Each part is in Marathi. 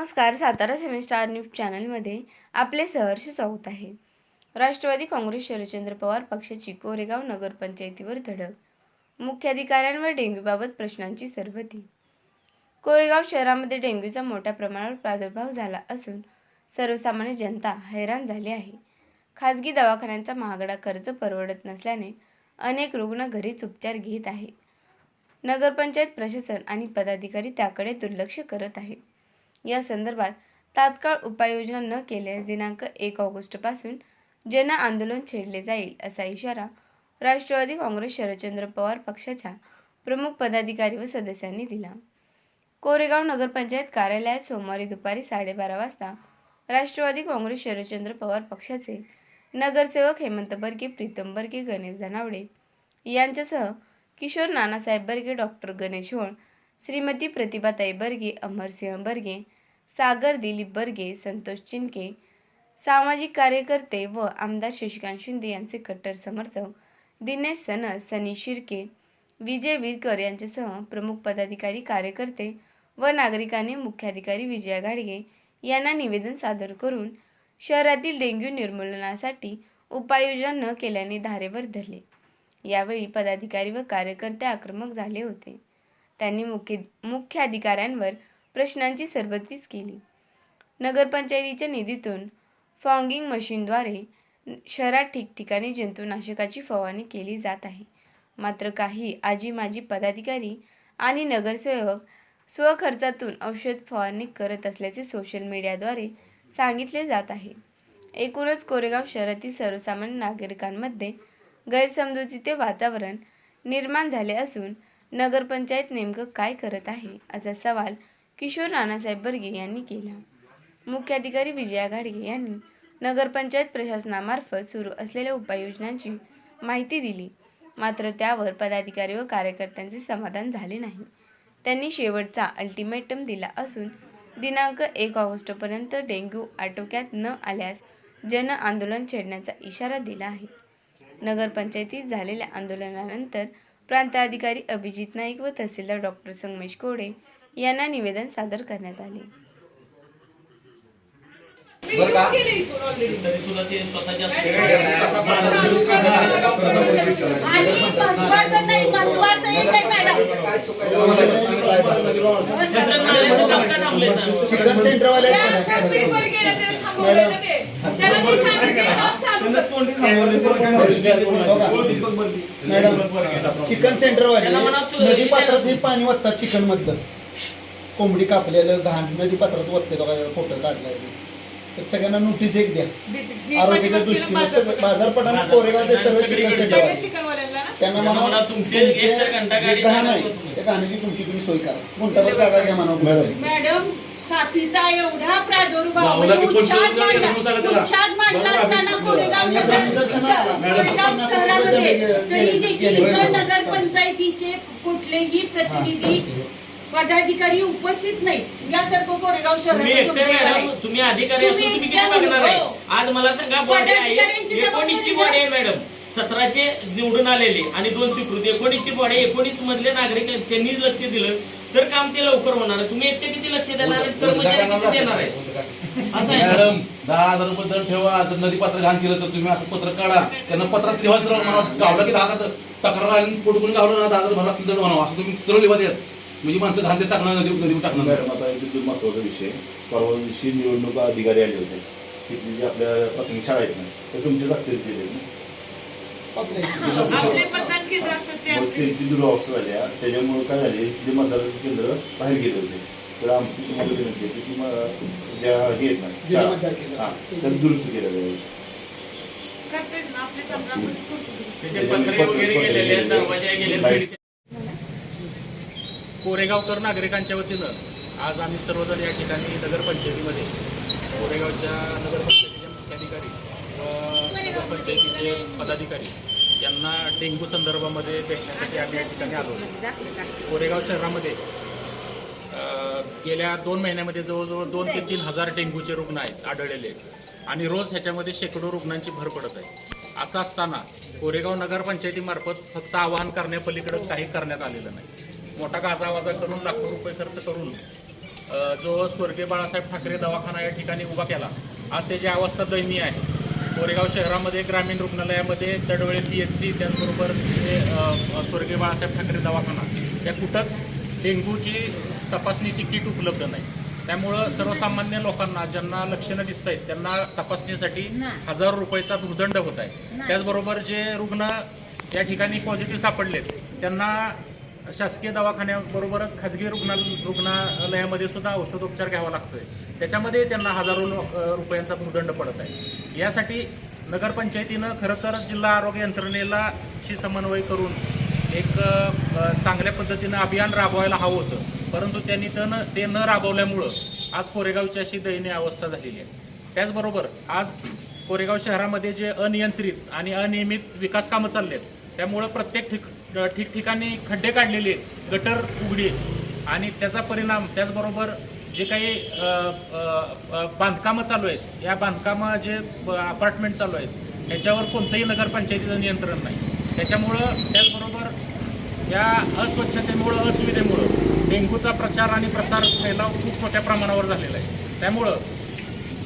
नमस्कार सातारा सेमिस्टार न्यूज चॅनलमध्ये आपले सहर्ष स्वागत आहे. राष्ट्रवादी काँग्रेस शरदचंद्र पवार पक्षाची कोरेगाव नगरपंचायतीवर धडक मुख्याधिकाऱ्यांवर डेंग्यूबाबत प्रश्नांची सरबती कोरेगाव शहरामध्ये डेंग्यूचा मोठ्या प्रमाणावर प्रादुर्भाव झाला असून सर्वसामान्य जनता हैराण झाली आहे. खाजगी दवाखान्यांचा महागडा खर्च परवडत नसल्याने अनेक रुग्ण घरीच उपचार घेत आहेत. नगरपंचायत प्रशासन आणि पदाधिकारी त्याकडे दुर्लक्ष करत आहेत. या संदर्भात तात्काळ उपाययोजना न केल्यास दिनांक एक ऑगस्टपासून जन आंदोलन छेडले जाईल असा इशारा राष्ट्रवादी काँग्रेस शरदचंद्र पवार पक्षाच्या प्रमुख पदाधिकारी व सदस्यांनी दिला. कोरेगाव नगरपंचायत कार्यालयात सोमवारी दुपारी साडेबारा वाजता राष्ट्रवादी काँग्रेस शरदचंद्र पवार पक्षाचे नगरसेवक हेमंत बर्गे प्रीतम बर्गे गणेश धनावडे यांच्यासह किशोर नानासाहेब बर्गे डॉक्टर गणेश होळ श्रीमती प्रतिभाताई बर्गे अमरसिंह बर्गे सागर दिलीप बर्गे संतोष चिंके सामाजिक कार्यकर्ते व आमदार शशिकांत शिंदे यांचे कट्टर समर्थक दिनेश सनस सनी शिर्के विजय विरकर यांच्यासह प्रमुख पदाधिकारी कार्यकर्ते व नागरिकांनी मुख्याधिकारी विजया घाडगे यांना निवेदन सादर करून शहरातील डेंग्यू निर्मूलनासाठी उपाययोजना न केल्याने धारेवर धरले. यावेळी पदाधिकारी व कार्यकर्ते आक्रमक झाले होते. त्यांनी मुख्य मुख्याधिकाऱ्यांवर प्रश्नांची सरबतीच केली. नगरपंचायतीच्या निधीतून फॉगिंग मशीनद्वारे शहरात ठिकठिकाणी जंतुनाशकाची फवारणी केली जात आहे. मात्र काही आजी माजी पदाधिकारी आणि नगरसेवक स्वखर्चातून औषध फवारणी करत असल्याचे सोशल मीडियाद्वारे सांगितले जात आहे. एकूणच कोरेगाव शहरातील सर्वसामान्य नागरिकांमध्ये गैरसमजुतीचे वातावरण निर्माण झाले असून नगरपंचायत नेमकं काय करत आहे? असा सवाल किशोर नानासाहेब बर्गे यांनी केला. मुख्याधिकारी विजया घाडगे यांनी नगरपंचायत प्रशासनामार्फत सुरू असलेल्या उपाययोजनांची माहिती दिली. मात्र त्यावर पदाधिकारी व कार्यकर्त्यांचे समाधान झाले नाही. त्यांनी शेवटचा अल्टिमेटम दिला असून दिनांक एक ऑगस्टपर्यंत डेंग्यू आटोक्यात न आल्यास जन आंदोलन छेडण्याचा इशारा दिला आहे. नगरपंचायतीत झालेल्या आंदोलनानंतर प्रांताधिकारी अभिजित नाईक व तहसीलदार डॉक्टर संगमेश कोडे यांना निवेदन सादर करण्यात आले? Chicken centre madam chicken centre नदी पात्रात हे पाणी वत्तात चिकन मधलं. कोंबडी कापलेलं घाण. नदी पात्रात वत्ते तो काय फोटो काढलाय तर सगळ्यांना नोटीस एक द्या. आरोग्याच्या दृष्टीने सगळं बाजारपटाने कोरेगाव ते सर्व चिकन सेंटर त्यांना म्हणा तुमचे एक तर घंटा जे गाडी घाण आहे. त्या घाण्याची तुमची तुम्ही सोय करा. गुंठाभर जागा घ्या म्हणा. मॅडम एवढा प्रादुर्भाव म्हणजे मांडला. मांडला असताना कोरेगाव नगर. कोरेगाव शहरामध्ये तरी देखील नगरपंचायतीचे कुठलेही प्रतिनिधी पदाधिकारी उपस्थित नाही यासारखं कोरेगाव तुम्ही शहरात एकटे मॅडम तुम्ही अधिकारी असून तुम्ही तुम्ही किती एकट्या बघणार आहे हो. आज मला सांगा बॉडी आहे पदाधिकाऱ्यांची एकोणीसची जबाबदारी बॉडी आहे मॅडम. सतराचे निवडून आलेले आणि दोन स्वीकृती. एकोणीसची बॉडी एकोणीस मधले नागरिक त्यांनी लक्ष दिलं. तर काम ते लवकर होणार आहे तुम्ही एकटे किती लक्ष देणार आहे कर्मचारी किती देणार आहे? असं आहे मॅडम दहा हजार रुपये दर ठेवा. जर नदी पात्र घाण केलं तर तुम्ही असं पत्र काढा. त्यांना पत्रात लिहा सरळ म्हणा. गावला की दहा हजार तक्रार आली पोटकून गावलं ना दहा हजार भरात दंड म्हणावं. असं तुम्ही सरळ लिहा द्या म्हणजे माणसं घाण ते टाकणार नदी नदी टाकणार. मॅडम आता एक महत्त्वाचा विषय परवा दिवशी निवडणूक अधिकारी आले होते. तिथली जी आपल्या प्राथमिक शाळा आहेत ना ते तुमच्या जागतील केले आपले मतदान केंद्र असतात ते मग आपले. त्यांची दुरावस्था झाल्या. त्याच्यामुळे काय झाले इथले मतदान केंद्र बाहेर गेले होते. तर आमची तुम्हाला विनंती आहे की म- ज्या हे आहेत ना मतदार केंद्र. हा, त्या दुरुस्त केल्या पाहिजे करतेच ना आपले समजावूनच करतो. त्याचे पत्रे वगैरे गेलेले आहेत, दरवाजे गेले लाइट कोरेगावकर नागरिकांच्या वतीनं आज आम्ही सर्वजण या ठिकाणी नगरपंचायतीमध्ये कोरेगावच्या नगरपंचायतीचे मुख्याधिकारी व ग्रामपंचायतीचे पदाधिकारी यांना डेंग्यू संदर्भामध्ये भेटण्यासाठी आम्ही या ठिकाणी आलो होतो. कोरेगाव शहरामध्ये गेल्या दोन महिन्यामध्ये जवळजवळ दोन ते तीन हजार डेंग्यूचे रुग्ण आहेत आढळलेले आहेत. आणि रोज ह्याच्यामध्ये शेकडो रुग्णांची भर पडत आहे. असं असताना कोरेगाव नगरपंचायतीमार्फत फक्त आवाहन करण्यापलीकडं काही करण्यात आलेलं नाही. मोठा गाजावाजा करून लाखो रुपये खर्च करून जो स्वर्गीय बाळासाहेब ठाकरे दवाखाना या ठिकाणी उभा केला आज त्याची अवस्था दयनीय आहे. कोरेगाव शहरामध्ये ग्रामीण रुग्णालयामध्ये तडवळे पी एच सी त्याचबरोबर स्वर्गीय बाळासाहेब ठाकरे दवाखाना. या कुठंच डेंग्यूची तपासणीची किट उपलब्ध नाही. त्यामुळं सर्वसामान्य लोकांना ज्यांना लक्षणं दिसत आहेत त्यांना तपासणीसाठी हजारो रुपयाचा भूदंड होत आहे. त्याचबरोबर जे रुग्ण या ठिकाणी पॉझिटिव्ह सापडलेत त्यांना शासकीय दवाखान्याबरोबरच खाजगी रुग्णा रुग्णालयामध्ये सुद्धा औषधोपचार घ्यावा लागतोय. त्याच्यामध्ये त्यांना हजारो रुपयांचा भूदंड पडत आहे. यासाठी नगरपंचायतीनं खरं तर जिल्हा आरोग्य यंत्रणेला शी समन्वय करून एक चांगल्या पद्धतीनं अभियान राबवायला हवं होतं. परंतु त्यांनी तन न ते न राबवल्यामुळं आज कोरेगावची अशी दयनीय अवस्था झालेली आहे. त्याचबरोबर आज कोरेगाव शहरामध्ये जे अनियंत्रित आणि अनियमित विकास कामं चालले आहेत त्यामुळं प्रत्येक ठिक ठिकठिकाणी खड्डे काढलेले आहेत गटर उघडी आणि त्याचा परिणाम त्याचबरोबर जे काही बांधकामं चालू आहेत या बांधकामं जे अपार्टमेंट चालू आहेत ह्याच्यावर कोणतंही नगरपंचायतीचं नियंत्रण नाही. त्याच्यामुळं त्याचबरोबर या अस्वच्छतेमुळं असुविधेमुळं डेंग्यूचा प्रचार आणि प्रसार फैलाव खूप मोठ्या प्रमाणावर झालेला आहे. त्यामुळं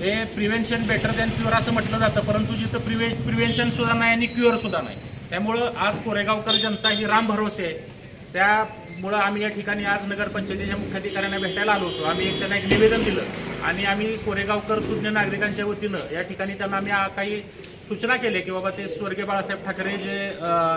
हे प्रिव्हेन्शन बेटर दॅन क्युअर असं म्हटलं जातं परंतु जिथं प्रिव्हे प्रिव्हेन्शनसुद्धा नाही आणि क्युअरसुद्धा नाही. त्यामुळं आज कोरेगावकर जनता ही राम भरोसे आहे. त्यामुळं आम्ही या ठिकाणी आज नगरपंचायतीच्या मुख्याधिकाऱ्यांना भेटायला आलो होतो. आम्ही एक त्यांना एक निवेदन दिलं आणि आम्ही कोरेगावकर सुज्ञ नागरिकांच्या वतीनं या ठिकाणी त्यांना आम्ही काही सूचना केल्या की बाबा ते स्वर्गीय बाळासाहेब ठाकरे जे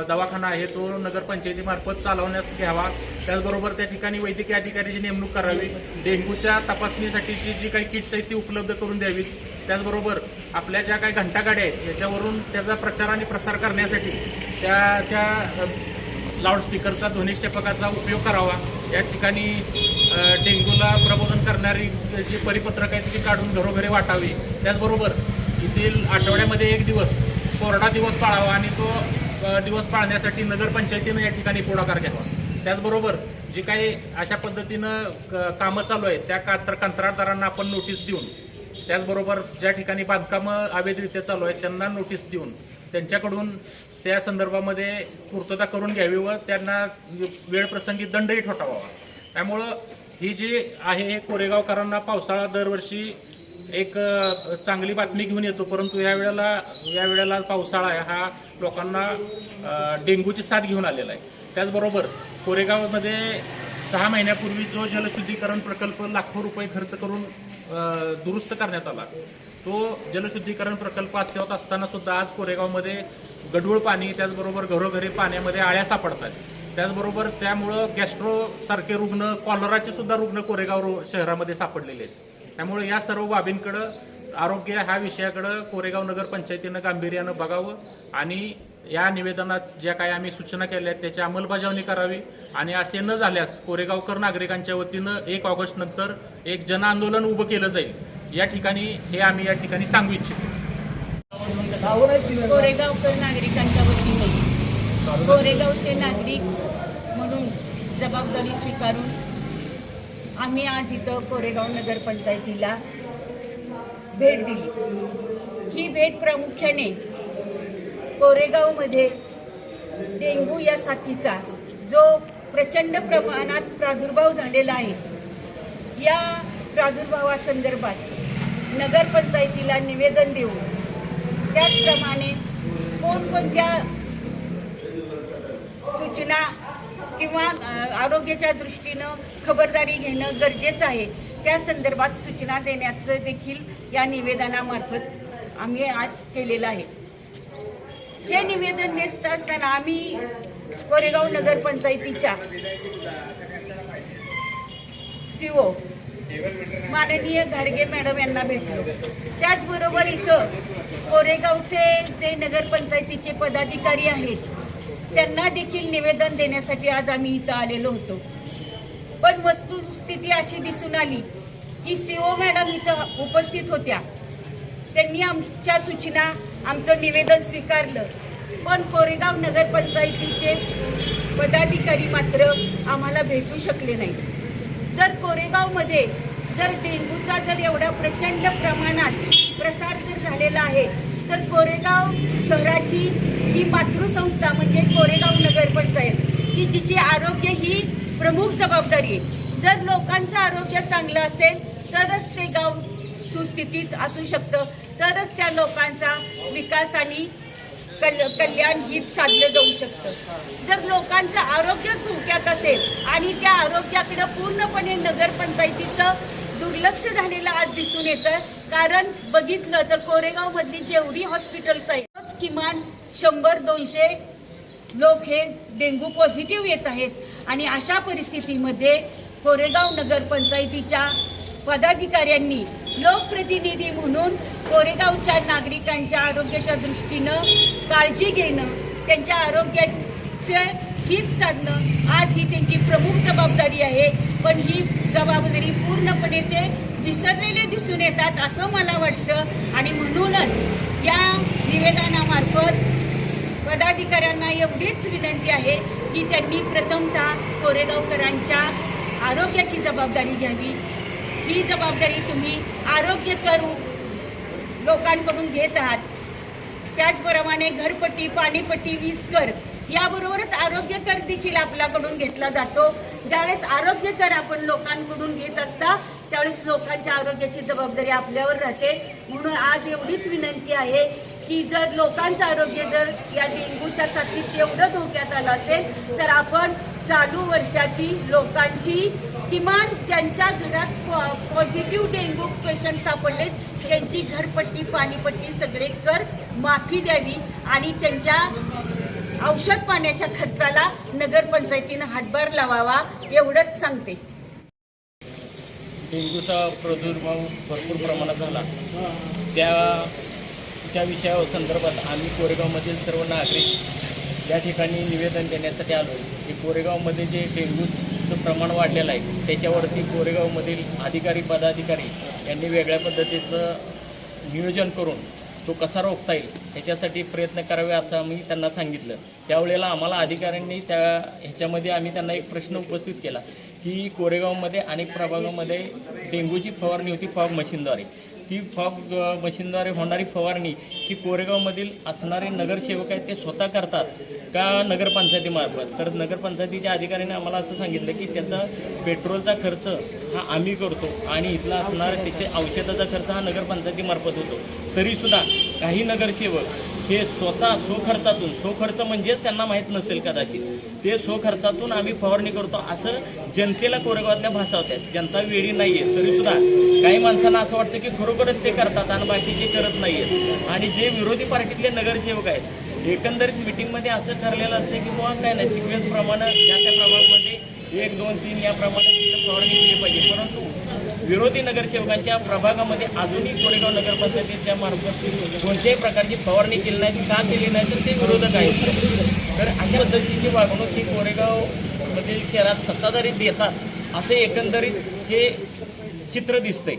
दवाखाना आहे तो नगरपंचायतीमार्फत चालवण्यास घ्यावा. त्याचबरोबर त्या ठिकाणी वैद्यकीय अधिकाऱ्याची नेमणूक करावी डेंग्यूच्या तपासणीसाठीची जी काही किट्स आहेत ती उपलब्ध करून द्यावीत. त्याचबरोबर आपल्या ज्या काही घंटागाड्या आहेत याच्यावरून त्याचा प्रचार आणि प्रसार करण्यासाठी त्याच्या लाऊडस्पीकरचा ध्वनिक्षेपकाचा उपयोग करावा. या ठिकाणी डेंग्यूला प्रबोधन करणारी जी परिपत्रक आहेत ती काढून घरोघरी वाटावी. त्याचबरोबर येथील आठवड्यामध्ये एक दिवस कोरडा दिवस पाळावा आणि तो दिवस पाळण्यासाठी नगरपंचायतीनं या ठिकाणी पुढाकार घ्यावा. त्याचबरोबर जी काही अशा पद्धतीनं क- कामं चालू आहेत त्या का कंत्राटदारांना आपण नोटीस देऊन त्याचबरोबर ज्या ठिकाणी बांधकामं अवैधरित्या चालू आहेत त्यांना नोटीस देऊन त्यांच्याकडून त्या संदर्भामध्ये पूर्तता करून घ्यावी व त्यांना वेळप्रसंगी दंडही ठोठावावा. त्यामुळं ही जी आहे हे कोरेगावकरांना पावसाळा दरवर्षी एक चांगली बातमी घेऊन येतो. परंतु या वेळेला या वेळेला पावसाळा हा लोकांना डेंग्यूची साथ घेऊन आलेला आहे. त्याचबरोबर कोरेगावमध्ये सहा महिन्यापूर्वी जो जलशुद्धीकरण प्रकल्प लाखो रुपये खर्च करून दुरुस्त करण्यात आला तो जलशुद्धीकरण प्रकल्प अस्तित्वात असताना सुद्धा आज कोरेगावमध्ये गढूळ पाणी त्याचबरोबर घरोघरी पाण्यामध्ये आळ्या सापडतात. त्याचबरोबर त्यामुळं गॅस्ट्रोसारखे रुग्ण कॉलराचे सुद्धा रुग्ण कोरेगाव रो- शहरामध्ये सापडलेले आहेत. त्यामुळे या सर्व बाबींकडं आरोग्य ह्या विषयाकडं कोरेगाव नगरपंचायतीनं गांभीर्यानं बघावं आणि या निवेदनात ज्या काही आम्ही सूचना केल्या आहेत त्याची अंमलबजावणी करावी आणि असे न झाल्यास कोरेगावकर नागरिकांच्या वतीनं एक ऑगस्ट नंतर एक जन आंदोलन उभं केलं जाईल. या ठिकाणी हे आम्ही या ठिकाणी सांगू इच्छितो. कोरेगावकर नागरिकांच्या वतीने. कोरेगावचे नागरिक म्हणून जबाबदारी स्वीकारून आम्ही आज इथं कोरेगाव नगरपंचायतीला भेट दिली. ही भेट प्रामुख्याने कोरेगावमध्ये डेंगू या साथीचा जो प्रचंड प्रमाणात प्रादुर्भाव झालेला आहे या प्रादुर्भावासंदर्भात नगरपंचायतीला निवेदन देऊन त्याचप्रमाणे कोणकोणत्या सूचना किंवा आरोग्याच्या दृष्टीनं खबरदारी घेणं गरजेचं आहे त्या संदर्भात सूचना देण्याचं देखील या निवेदनामार्फत आम्ही आज केलेलं आहे. हे निवेदन देत असताना आम्ही कोरेगाव नगरपंचायतीच्या सीओ माननीय घाडगे मॅडम यांना भेटलो. त्याचबरोबर इथं कोरेगावचे जे नगरपंचायतीचे पदाधिकारी आहेत त्यांना देखील निवेदन देण्यासाठी आज आम्ही इथं आलेलो होतो. पण वस्तुस्थिती अशी दिसून आली की सीओ मॅडम इथं उपस्थित होत्या. त्यांनी आमच्या सूचना आमचं निवेदन स्वीकारलं. पण कोरेगाव नगरपंचायतीचे पदाधिकारी मात्र आम्हाला भेटू शकले नाही जर कोरेगावमध्ये जर डेंग्यूचा जर एवढा प्रचंड प्रमाणात प्रसार जर झालेला आहे तर कोरेगाव शहराची ही मातृसंस्था म्हणजे कोरेगाव नगरपंचायत की जिची आरोग्य ही प्रमुख जबाबदारी आहे. जर लोकांचं आरोग्य चांगलं असेल तरच ते गाव सुस्थितीत असू शकतं तरच त्या लोकांचा विकास आणि कल कल्याण हित साधलं जाऊ शकतं. जर लोकांचं आरोग्य धोक्यात असेल आणि त्या आरोग्याकडं पूर्णपणे नगरपंचायतीचं दुर्लक्ष झालेलं आज दिसून येतं कारण बघितलं तर कोरेगावमधली जेवढी हॉस्पिटल्स आहेत किमान शंभर दोनशे लोक हे डेंग्यू पॉझिटिव्ह येत आहेत. आणि अशा परिस्थितीमध्ये कोरेगाव नगरपंचायतीच्या पदाधिकाऱ्यांनी लोकप्रतिनिधी म्हणून कोरेगावच्या नागरिकांच्या आरोग्याच्या दृष्टीनं काळजी घेणं त्यांच्या आरोग्याचे हीच साधणं आज ही त्यांची प्रमुख जबाबदारी आहे. पण ही जबाबदारी पूर्णपणे ते विसरलेले दिसून येतात असं मला वाटतं. आणि म्हणूनच या निवेदनामार्फत पदाधिकाऱ्यांना एवढीच विनंती आहे की त्यांनी प्रथमतः कोरेगावकरांच्या आरोग्याची जबाबदारी घ्यावी. ही जबाबदारी तुम्ही आरोग्य करू लोकांकडून घेत आहात. त्याचप्रमाणे घरपट्टी पाणीपट्टी वीज कर याबरोबरच आरोग्य कर देखील आपल्याकडून घेतला जातो. ज्यावेळेस आरोग्य कर आपण लोकांकडून घेत असता त्यावेळेस लोकांच्या आरोग्याची जबाबदारी आपल्यावर राहते. म्हणून आज एवढीच विनंती आहे की जर लोकांचं आरोग्य जर या डेंग्यूच्या साथीत एवढं धोक्यात आलं असेल तर आपण चालू वर्षाची लोकांची किमान त्यांच्या घरात पॉझिटिव्ह डेंग्यू पेशंट सापडले त्यांची घरपट्टी पाणीपट्टी सगळे कर माफी द्यावी आणि त्यांच्या औषध पाण्याच्या खर्चाला नगरपंचायतीनं हातभार लावावा एवढंच सांगते. डेंग्यूचा प्रादुर्भाव भरपूर प्रमाणात झाला. त्या त्या विषया संदर्भात आम्ही कोरेगावमधील सर्व नागरिक या ठिकाणी निवेदन देण्यासाठी आलो की कोरेगावमध्ये जे डेंग्यूचं प्रमाण वाढलेलं आहे त्याच्यावरती कोरेगावमधील अधिकारी पदाधिकारी यांनी वेगळ्या पद्धतीचं नियोजन करून तो कसा रोखता येईल ह्याच्यासाठी प्रयत्न करावे असं आम्ही त्यांना सांगितलं. त्यावेळेला आम्हाला अधिकाऱ्यांनी त्या ह्याच्यामध्ये आम्ही त्यांना एक प्रश्न उपस्थित केला की कोरेगावमध्ये अनेक प्रभागामध्ये डेंग्यूची फवारणी होती फॉग मशीनद्वारे. ती फॉग मशीनद्वारे होणारी फवारणी ही कोरेगावमधील असणारे नगरसेवक आहेत ते स्वतः करतात का नगरपंचायतीमार्फत तर नगरपंचायतीच्या अधिकाऱ्याने आम्हाला असं सांगितलं की त्याचा पेट्रोलचा खर्च हा आम्ही करतो आणि इथला असणारा त्याचे औषधाचा खर्च हा नगरपंचायतीमार्फत होतो. तरीसुद्धा काही नगरसेवक हे स्वतः स्वखर्चातून स्वखर्च म्हणजेच त्यांना माहीत नसेल कदाचित ते स्वखर्चातून आम्ही फवारणी करतो असं जनतेला कोरेगावातल्या भाषा आहेत जनता वेळी नाही आहे तरीसुद्धा काही माणसांना असं वाटतं की खरोखरच ते करतात आणि बाकीचे करत नाही आहेत आणि जे विरोधी पार्टीतले नगरसेवक आहेत एकंदरीत मिटिंगमध्ये असं ठरलेलं असतं की बुवा काय नाही सिक्वेन्सप्रमाणे ज्या त्या प्रभागामध्ये एक दोन तीन याप्रमाणे फवारणी केली पाहिजे. परंतु विरोधी नगरसेवकांच्या प्रभागामध्ये अजूनही कोरेगाव नगरपंचायतीच्या मार्फत कोणत्याही प्रकारची फवारणी केली नाही का केली नाही तर ते विरोधक आहेत. तर अशा पद्धतीची वागणूक ही कोरेगावमधील शहरात सत्ताधारी देतात असे एकंदरीत हे चित्र दिसतंय.